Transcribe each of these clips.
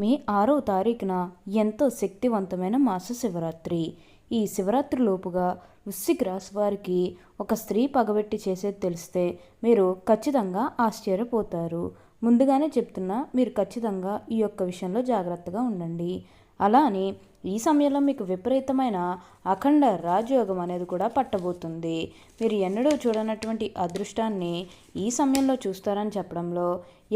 మే ఆరవ తారీఖున ఎంతో శక్తివంతమైన మాస శివరాత్రి. ఈ శివరాత్రి లోపుగా వృశ్చిక రాశి వారికి ఒక స్త్రీ పగబెట్టి చేసేది తెలిస్తే మీరు ఖచ్చితంగా ఆశ్చర్యపోతారు. ముందుగానే చెప్తున్నా మీరు ఖచ్చితంగా ఈ యొక్క విషయంలో జాగ్రత్తగా ఉండండి. అలా అని ఈ సమయంలో మీకు విపరీతమైన అఖండ రాజయోగం అనేది కూడా పట్టబోతుంది. మీరు ఎన్నడూ చూడనటువంటి అదృష్టాన్ని ఈ సమయంలో చూస్తారని చెప్పడంలో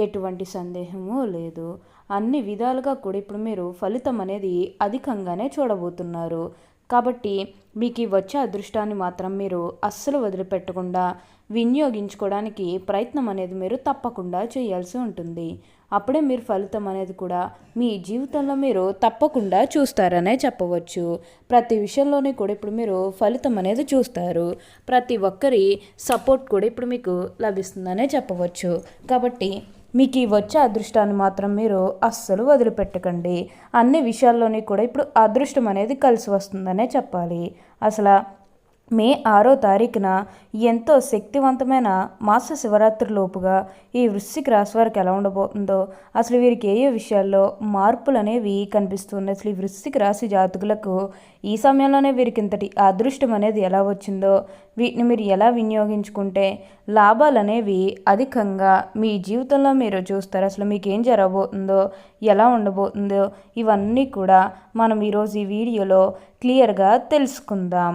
ఎటువంటి సందేహము లేదు. అన్ని విధాలుగా కూడా ఇప్పుడు మీరు ఫలితం అనేది అధికంగానే చూడబోతున్నారు. కాబట్టి మీకు వచ్చే అదృష్టాన్ని మాత్రం మీరు అస్సలు వదిలిపెట్టకుండా వినియోగించుకోవడానికి ప్రయత్నం అనేది మీరు తప్పకుండా చేయాల్సి ఉంటుంది. అప్పుడే మీరు ఫలితం అనేది కూడా మీ జీవితంలో మీరు తప్పకుండా చూస్తారనే చెప్పవచ్చు. ప్రతి విషయంలోనే కూడా ఇప్పుడు మీరు ఫలితం అనేది చూస్తారు. ప్రతి ఒక్కరి సపోర్ట్ కూడా ఇప్పుడు మీకు లభిస్తుందనే చెప్పవచ్చు. కాబట్టి మీకు ఈ వచ్చే అదృష్టాన్ని మాత్రం మీరు అస్సలు వదిలిపెట్టకండి. అన్ని విషయాల్లోని కూడా ఇప్పుడు అదృష్టం అనేది కలిసి వస్తుందనే చెప్పాలి. అసలు మే ఆరో తారీఖున ఎంతో శక్తివంతమైన మాస శివరాత్రి లోపుగా ఈ వృశ్చిక రాశి వారికి ఎలా ఉండబోతుందో అసలు వీరికి ఏ ఏ విషయాల్లో మార్పులు అనేవి కనిపిస్తున్నాయి అసలు ఈ వృశ్చిక రాశి జాతకులకు ఈ సమయంలోనే వీరికి ఇంతటి అదృష్టం అనేది ఎలా వచ్చిందో వీటిని మీరు ఎలా వినియోగించుకుంటే లాభాలు అనేవి అధికంగా మీ జీవితంలో మీరు చూస్తారు. అసలు మీకు ఏం జరగబోతుందో ఎలా ఉండబోతుందో ఇవన్నీ కూడా మనం ఈరోజు ఈ వీడియోలో క్లియర్గా తెలుసుకుందాం.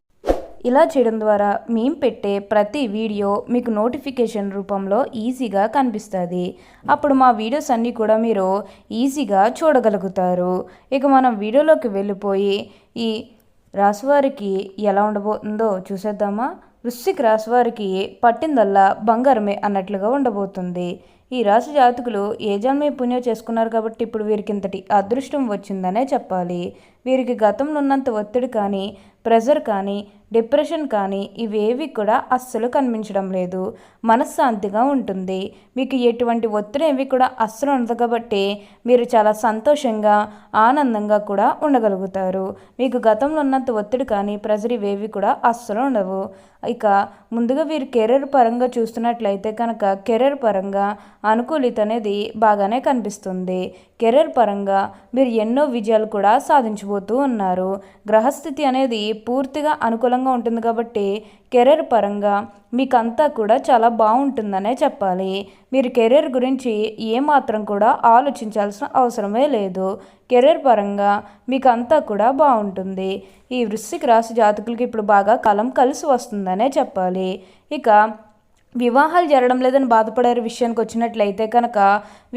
ఇలా చేయడం ద్వారా మేము పెట్టే ప్రతి వీడియో మీకు నోటిఫికేషన్ రూపంలో ఈజీగా కనిపిస్తుంది. అప్పుడు మా వీడియోస్ అన్నీ కూడా మీరు ఈజీగా చూడగలుగుతారు. ఇక మనం వీడియోలోకి వెళ్ళిపోయి ఈ రాశివారికి ఎలా ఉండబోతుందో చూసేద్దామా? వృశ్చిక రాశివారికి పట్టిందల్లా బంగారమే అన్నట్లుగా ఉండబోతుంది. ఈ రాశి జాతకులు ఏ జన్మే పుణ్యం చేసుకున్నారు కాబట్టి ఇప్పుడు వీరికి ఇంతటి అదృష్టం వచ్చిందనే చెప్పాలి. వీరికి గతంలో ఉన్నంత ఒత్తిడి కానీ ప్రెజర్ కానీ డిప్రెషన్ కానీ ఇవేవి కూడా అస్సలు కనిపించడం లేదు. మనశ్శాంతిగా ఉంటుంది. మీకు ఎటువంటి ఒత్తిడి ఏవి కూడా అస్సలు ఉండదు కాబట్టి మీరు చాలా సంతోషంగా ఆనందంగా కూడా ఉండగలుగుతారు. మీకు గతంలో ఉన్నంత ఒత్తిడి కానీ ప్రెజర్ ఇవేవి కూడా అస్సలు ఉండవు. ఇక ముందుగా వీరు కెరీర్ పరంగా చూస్తున్నట్లయితే కనుక కెరీర్ పరంగా అనుకూలిత అనేది బాగానే కనిపిస్తుంది. కెరీర్ పరంగా మీరు ఎన్నో విజయాలు కూడా సాధించబోతూ ఉన్నారు. గ్రహస్థితి అనేది పూర్తిగా అనుకూలంగా ఉంటుంది కాబట్టి కెరీర్ పరంగా మీకంతా కూడా చాలా బాగుంటుందనే చెప్పాలి. మీరు కెరీర్ గురించి ఏమాత్రం కూడా ఆలోచించాల్సిన అవసరమే లేదు. కెరీర్ పరంగా మీకు అంతా కూడా బాగుంటుంది. ఈ వృశ్చిక రాశి జాతకులకి ఇప్పుడు బాగా కాలం కలిసి వస్తుందనే చెప్పాలి. ఇక వివాహాలు జరగడం లేదని బాధపడే విషయానికి వచ్చినట్లయితే కనుక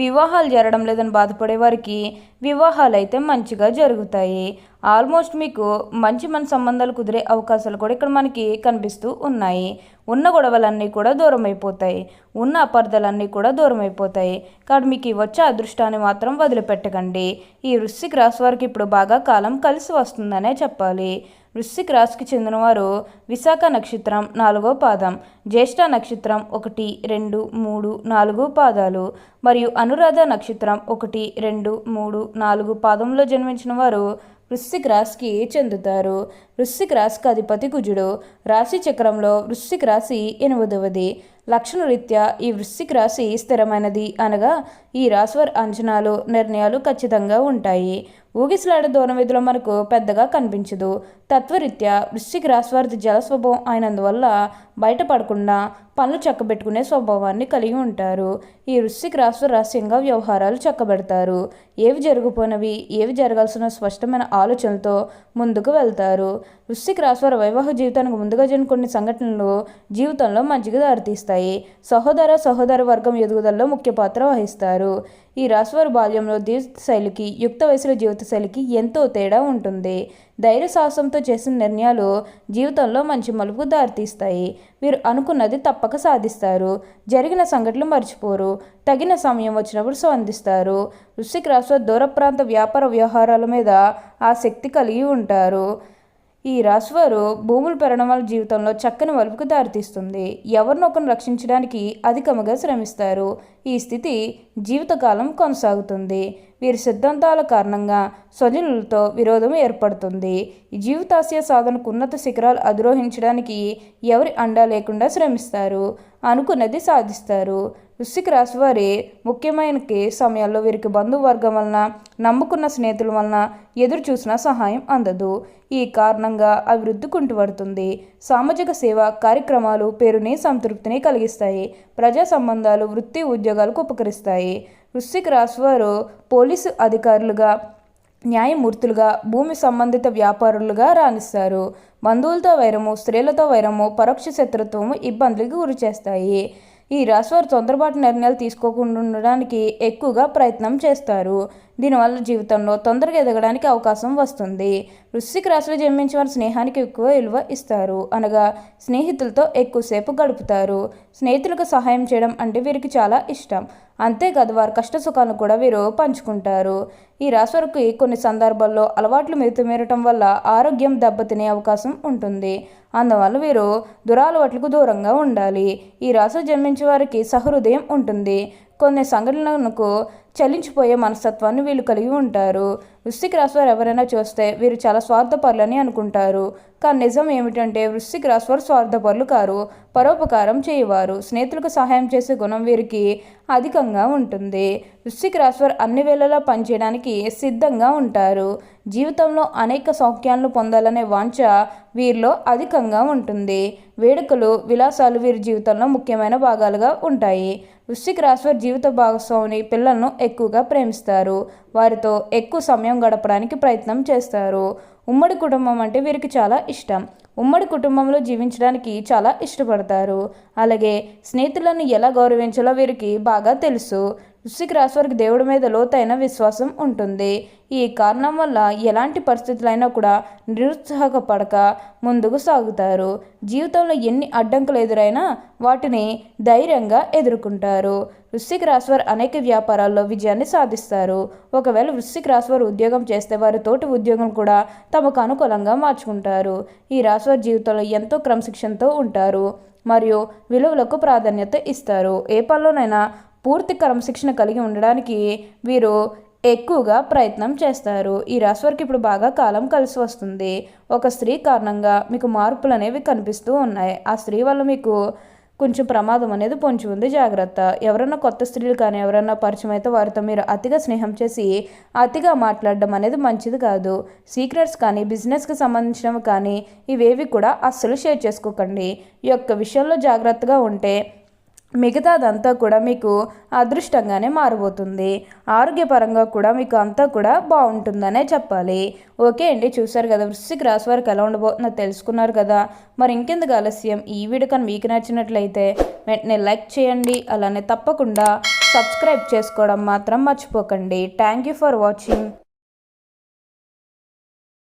వివాహాలు జరగడం లేదని బాధపడే వారికి వివాహాలు అయితే మంచిగా జరుగుతాయి. ఆల్మోస్ట్ మీకు మంచి మన సంబంధాలు కుదిరే అవకాశాలు కూడా ఇక్కడ మనకి కనిపిస్తూ ఉన్నాయి. ఉన్న గొడవలన్నీ కూడా దూరం అయిపోతాయి ఉన్న అపార్థాలన్నీ కూడా దూరం అయిపోతాయి కాబట్టి మీకు వచ్చే అదృష్టాన్ని మాత్రం వదిలిపెట్టకండి. ఈ వృశ్చిక రాశి వారికి ఇప్పుడు బాగా కాలం కలిసి వస్తుందనే చెప్పాలి. వృశ్చిక రాశికి చెందినవారు విశాఖ నక్షత్రం నాలుగో పాదం జ్యేష్ఠ నక్షత్రం ఒకటి రెండు మూడు నాలుగు పాదాలు మరియు అనురాధ నక్షత్రం ఒకటి రెండు మూడు నాలుగు పాదంలో జన్మించిన వారు వృశ్చిక రాశికి చెందుతారు. వృశ్చిక రాశికి అధిపతి కుజుడు రాశి చక్రంలో వృశ్చిక రాశి ఎనిమిదవది. లక్షణరీత్యా ఈ వృశ్చిక రాశి స్థిరమైనది అనగా ఈ రాశివారి అంచనాలు నిర్ణయాలు ఖచ్చితంగా ఉంటాయి. ఊగిసలాడ దూరం విధిలో మనకు పెద్దగా కనిపించదు. తత్వరీత్యా వృశ్చిక రాశివారిది జల స్వభావం అయినందువల్ల బయటపడకుండా పనులు చక్కబెట్టుకునే స్వభావాన్ని కలిగి ఉంటారు. ఈ వృశ్చిక రాశి రహస్యంగా వ్యవహారాలు చక్కబెడతారు. ఏవి జరిగిపోయినవి ఏవి జరగాల్సిన స్పష్టమైన ఆలోచనలతో ముందుకు వెళ్తారు. వృశ్చిక రాశివారి వైవాహ జీవితానికి ముందుగా జరిగిన కొన్ని సంఘటనలు జీవితంలో మంచిగా దారితీస్తాయి సహోదర సహోదర వర్గం ఎదుగుదలలో ముఖ్య పాత్ర వహిస్తారు. ఈ రాశివారి బాల్యంలో జీవిత శైలికి యుక్త వయసులో జీవిత శైలికి ఎంతో తేడా ఉంటుంది. ధైర్య సాహసంతో చేసిన నిర్ణయాలు జీవితంలో మంచి మలుపుకు దారితీస్తాయి మీరు అనుకున్నది తప్పక సాధిస్తారు. జరిగిన సంఘటనలు మర్చిపోరు. తగిన సమయం వచ్చినప్పుడు స్పందిస్తారు. వృశ్చిక రాశి దూర ప్రాంత వ్యాపార వ్యవహారాల మీద ఆసక్తి కలిగి ఉంటారు. ఈ రాశివారు భూములు పెరగడం వల్ల జీవితంలో చక్కని మలుపుకు దారితీస్తుంది. ఎవరినొకరిని రక్షించడానికి అధికముగా శ్రమిస్తారు. ఈ స్థితి జీవితకాలం కొనసాగుతుంది. వీరి సిద్ధాంతాల కారణంగా స్వజనులతో విరోధం ఏర్పడుతుంది. జీవితాశయ సాధనకు ఉన్నత శిఖరాలు అధిరోహించడానికి ఎవరి అండా లేకుండా శ్రమిస్తారు అనుకున్నది సాధిస్తారు. వృశ్చిక రాశి వారి ముఖ్యమైన సమయాల్లో వీరికి బంధువర్గం వలన నమ్ముకున్న స్నేహితుల వలన ఎదురు చూసిన సహాయం అందదు. ఈ కారణంగా అభివృద్ధి కుంటుపడుతుంది. సామాజిక సేవ కార్యక్రమాలు పేరుని సంతృప్తిని కలిగిస్తాయి. ప్రజా సంబంధాలు వృత్తి ఉద్యోగాలకు ఉపకరిస్తాయి. వృశ్చిక రాస్ వారు పోలీసు అధికారులుగా న్యాయమూర్తులుగా భూమి సంబంధిత వ్యాపారులుగా రాణిస్తారు. బంధువులతో వైరము స్త్రీలతో వైరము పరోక్ష శత్రుత్వము ఇబ్బందులకు గురి చేస్తాయి. ఈ రాశివారు తొందరపాటు నిర్ణయాలు తీసుకోకుండా ఉండడానికి ఎక్కువగా ప్రయత్నం చేస్తారు. దీనివల్ల జీవితంలో తొందరగా ఎదగడానికి అవకాశం వస్తుంది. వృశ్చిక రాశిలో జన్మించిన వారు స్నేహానికి ఎక్కువ విలువ ఇస్తారు. అనగా స్నేహితులతో ఎక్కువసేపు గడుపుతారు. స్నేహితులకు సహాయం చేయడం అంటే వీరికి చాలా ఇష్టం. అంతేకాదు వారి కష్ట సుఖాలను కూడా వీరు పంచుకుంటారు. ఈ రాశి వారికి కొన్ని సందర్భాల్లో అలవాట్లు మితిమీరటం వల్ల ఆరోగ్యం దెబ్బతినే అవకాశం ఉంటుంది. అందువల్ల వీరు దురాలవాట్లకు దూరంగా ఉండాలి. ఈ రాశి జన్మించే వారికి సహృదయం ఉంటుంది. కొన్ని సంఘటనలకు చలించిపోయే మనస్తత్వాన్ని వీళ్ళు కలిగి ఉంటారు. వృశ్చిక రాశి వారు ఎవరైనా చూస్తే వీరు చాలా స్వార్థపరులని అనుకుంటారు. కానీ నిజం ఏమిటంటే వృశ్చిక రాశి వారు స్వార్థపరులు కారు. పరోపకారం చేయవారు. స్నేహితులకు సహాయం చేసే గుణం వీరికి అధికంగా ఉంటుంది. వృశ్చిక రాశి వారు అన్ని వేళలా పనిచేయడానికి సిద్ధంగా ఉంటారు. జీవితంలో అనేక సౌఖ్యాలను పొందాలనే వాంఛ వీరిలో అధికంగా ఉంటుంది. వేడుకలు విలాసాలు వీరి జీవితంలో ముఖ్యమైన భాగాలుగా ఉంటాయి. వృశ్చిక రాశి వారి జీవిత భాగస్వామిని పిల్లలను ఎక్కువగా ప్రేమిస్తారు. వారితో ఎక్కువ సమయం గడపడానికి ప్రయత్నం చేస్తారు. ఉమ్మడి కుటుంబం అంటే వీరికి చాలా ఇష్టం. ఉమ్మడి కుటుంబంలో జీవించడానికి చాలా ఇష్టపడతారు. అలాగే స్నేహితులను ఎలా గౌరవించాలో వీరికి బాగా తెలుసు. వృశ్చిక రాశి వారికి దేవుడి మీద లోతైన విశ్వాసం ఉంటుంది. ఈ కారణం వల్ల ఎలాంటి పరిస్థితులైనా కూడా నిరుత్సాహపడక ముందుకు సాగుతారు. జీవితంలో ఎన్ని అడ్డంకులు ఎదురైనా వాటిని ధైర్యంగా ఎదుర్కొంటారు. వృశ్చిక రాశివారు అనేక వ్యాపారాల్లో విజయాన్ని సాధిస్తారు. ఒకవేళ వృశ్చిక రాశివారు ఉద్యోగం చేస్తే వారి తోటి ఉద్యోగం కూడా తమకు అనుకూలంగా మార్చుకుంటారు. ఈ రాశివారి జీవితంలో ఎంతో క్రమశిక్షణతో ఉంటారు. మరియు విలువలకు ప్రాధాన్యత ఇస్తారు. ఏ పనిలోనైనా పూర్తి క్రమశిక్షణ కలిగి ఉండడానికి వీరు ఎక్కువగా ప్రయత్నం చేస్తారు. ఈ రాశివారికి ఇప్పుడు బాగా కాలం కలిసి వస్తుంది. ఒక స్త్రీ కారణంగా మీకు మార్పులు అనేవి కనిపిస్తూ ఉన్నాయి. ఆ స్త్రీ వల్ల మీకు కొంచెం ప్రమాదం అనేది పొంచి ఉంది. జాగ్రత్త. ఎవరైనా కొత్త స్త్రీలు కానీ ఎవరైనా పరిచయం అయితే వారితో మీరు అతిగా స్నేహం చేసి అతిగా మాట్లాడడం అనేది మంచిది కాదు. సీక్రెట్స్ కానీ బిజినెస్కి సంబంధించినవి కానీ ఇవేవి కూడా అస్సలు షేర్ చేసుకోకండి. ఈ యొక్క విషయంలో జాగ్రత్తగా ఉంటే మిగతాదంతా కూడా మీకు అదృష్టంగానే మారబోతుంది. ఆరోగ్యపరంగా కూడా మీకు అంతా కూడా బాగుంటుందనే చెప్పాలి. ఓకే అండి చూసారు కదా వృశ్చిక రాశి వారికి ఎలా ఉండబోతుందో తెలుసుకున్నారు కదా. మరి ఇంకెందుకు ఆలస్యం? ఈ వీడియో కానీ మీకు నచ్చినట్లయితే వెంటనే లైక్ చేయండి అలానే తప్పకుండా సబ్స్క్రైబ్ చేసుకోవడం మాత్రం మర్చిపోకండి. Thank you for watching.